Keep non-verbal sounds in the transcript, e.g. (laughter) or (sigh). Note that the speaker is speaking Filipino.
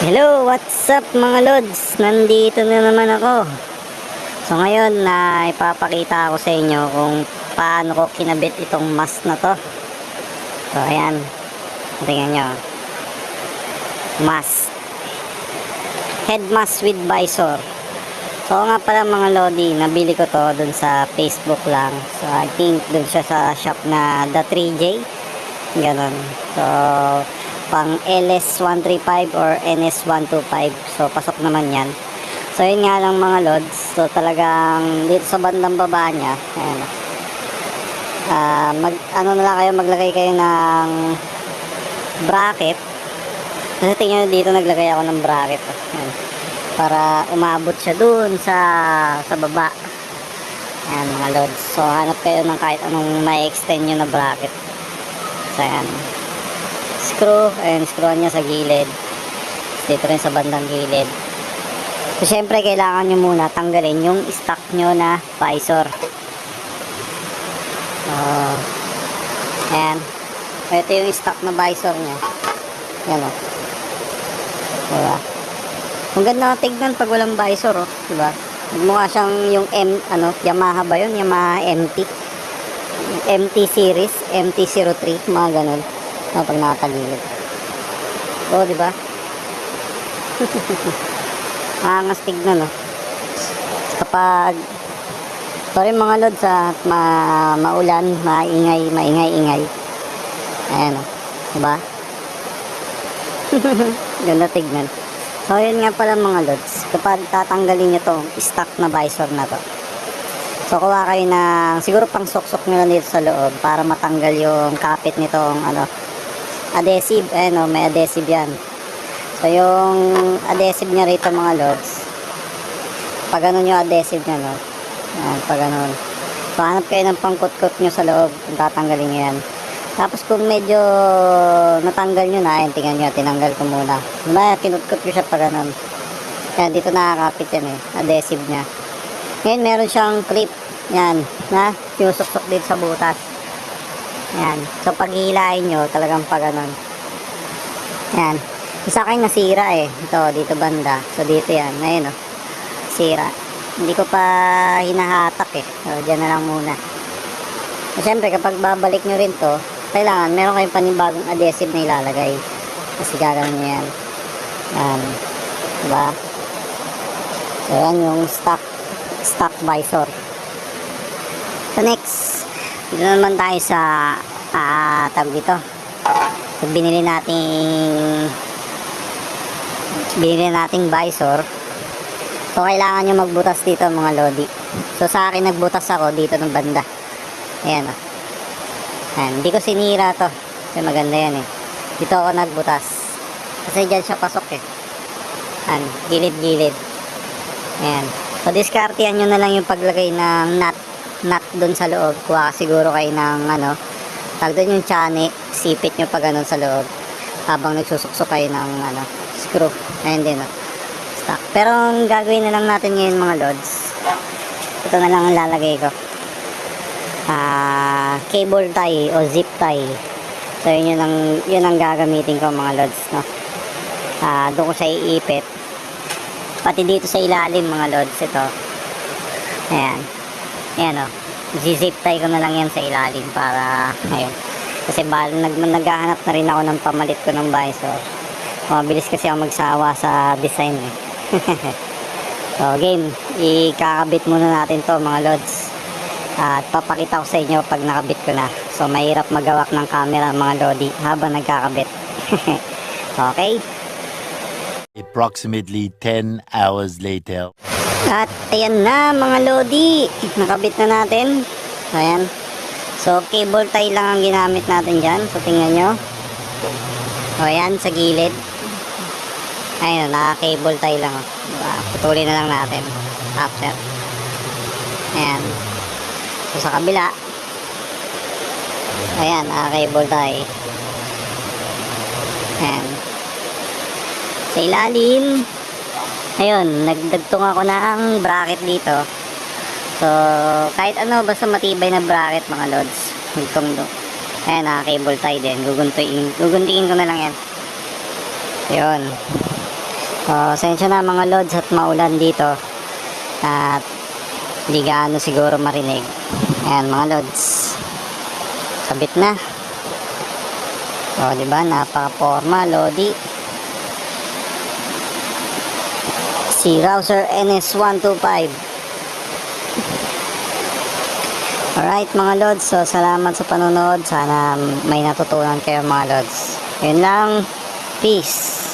Hello, what's up mga lods? Nandito na naman ako. So ngayon na ipapakita ko sa inyo kung paano ko kinabit itong mask na to. So ayan. Tingnan nyo. Mask. Head mask with visor. So nga pala mga lodi, nabili ko to dun sa Facebook lang. So I think dun siya sa shop na The 3J. Ganon. So pang LS135 or NS125. So, pasok naman yan. So, yun nga lang mga lods. So, talagang dito sa bandang baba niya, ayan. Ah, mag, ano na lang kayo, maglagay kayo ng bracket. Kasi tingnan dito, naglagay ako ng bracket. Ayan. Para umabot siya dun sa, sa baba. Ayan mga lods. So, hanap kayo ng kahit anong ma-extend nyo na bracket. So, ayan screw and screw niya sa gilid. Dito rin sa bandang gilid. So syempre kailangan nyo muna tanggalin yung stock nyo na visor. Oh ayan. Ito yung stock na visor nya yan o diba? Ang ganda tignan pag walang visor oh. Diba? Mukha siyang yung M ano Yamaha ba yun? Yamaha MT MT series MT-03 mga ganun no, pag nakatagilid. Oo, di ba? (laughs) Angas tignan, no? Kapag sorry mga lods sa ma maulan, maingay, maingay, ingay. Ayan, no? Di ba? (laughs) Ganda tignan. So, yun nga pala mga lods. Kapag tatanggalin nyo tong stock na visor na to, So, kuha kayo ng, siguro pang sok-sok nyo lang dito sa loob para matanggal yung kapit nitong, ano, adhesive. Eh, no, may adhesive yan. So, yung adhesive niya rito mga lods, pag ganun yung adhesive niya, no, yan, pag ganun. So, hanap kayo ng pangkut-kut nyo sa loob kung tatanggalin nyo yan. Tapos, kung medyo natanggal nyo na, ayun, tingnan nyo, tinanggal ko muna. Diba, kinutkut ko siya pag ganun. Yan, dito nakakapit yan eh, adhesive niya. Ngayon, meron siyang clip. Yan, na, sinusuksok dito sa butas. Yan. So, pag hihilahin nyo, talagang pag ganun. Yan. Isa akin nasira eh. Ito, dito banda. So, dito yan. Ngayon, oh. Sira. Hindi ko pa hinahatak eh. So, dyan na lang muna. So, syempre, kapag babalik nyo rin to, kailangan, meron kayong panibagong adhesive na ilalagay. Kasi gagawin nyo yan. Yan. Diba? So, yan yung stock stock visor. Dito naman tayo sa ah, tawag dito. So, binili nating binili nating visor. So kailangan nyo magbutas dito mga lodi. So sa akin nagbutas ako dito ng banda. Ayan o ayan, hindi ko sinira to. Kasi maganda yan eh. Dito ako nagbutas. Kasi dyan siya pasok eh. Ayan, gilid gilid ayan. So diskartehan nyo na lang yung paglagay ng nut nut doon sa loob. Kuha siguro kayo ng ano, tag doon yung chane, sipit nyo pa ganun sa loob. Habang nagsusuksok kayo ng ano, screw. Ayun din, oh. Stock. Pero ang gagawin na lang natin ngayon mga lods, ito na lang ang lalagay ko. Ah, cable tie o zip tie. So yun, yun ang, yun ang gagamitin ko mga lods, no. Ah, doon ko siya iipit. Pati dito sa ilalim mga lods, ito. Ayan. Ayan o. Zip tie ko na lang yan sa ilalim para ayun. Kasi bal nag naghahanap na rin ako ng pamalit ko ng visor. Mabilis kasi ako magsawa sa design eh. (laughs) so game, ikakabit muna natin to mga lods. At papakita ko sa inyo pag nakabit ko na. So mahirap magawak ng camera mga lodi habang nagkakabit. (laughs) okay? Approximately 10 hours later. At ayan na mga lodi. Nakabit na natin. Ayan. So cable tie lang ang ginamit natin dyan. So tingnan nyo. O ayan sa gilid. Ayun, naka-cable tie lang. o. Diba? Putulin na lang natin. After. Ayan. So sa kabila. Ayan, naka-cable tie. Ayan. Sa ilalim. Ayun, nagdagtong ako ng bracket dito. So, kahit ano, basta matibay na bracket mga lods. Hugtong do. Ayan, naka-cable tie din. Guguntuin, guguntiin ko na lang yan. Ayun. So, sensya na mga lods at maulan dito. At hindi gaano siguro marinig. Ayan mga lods. Kabit na. O, di ba? Napaka-forma, Lodi. Si Rouser NS125. Alright mga lods, so salamat sa panonood. Sana may natutunan kayo mga lods. Yun lang. Peace.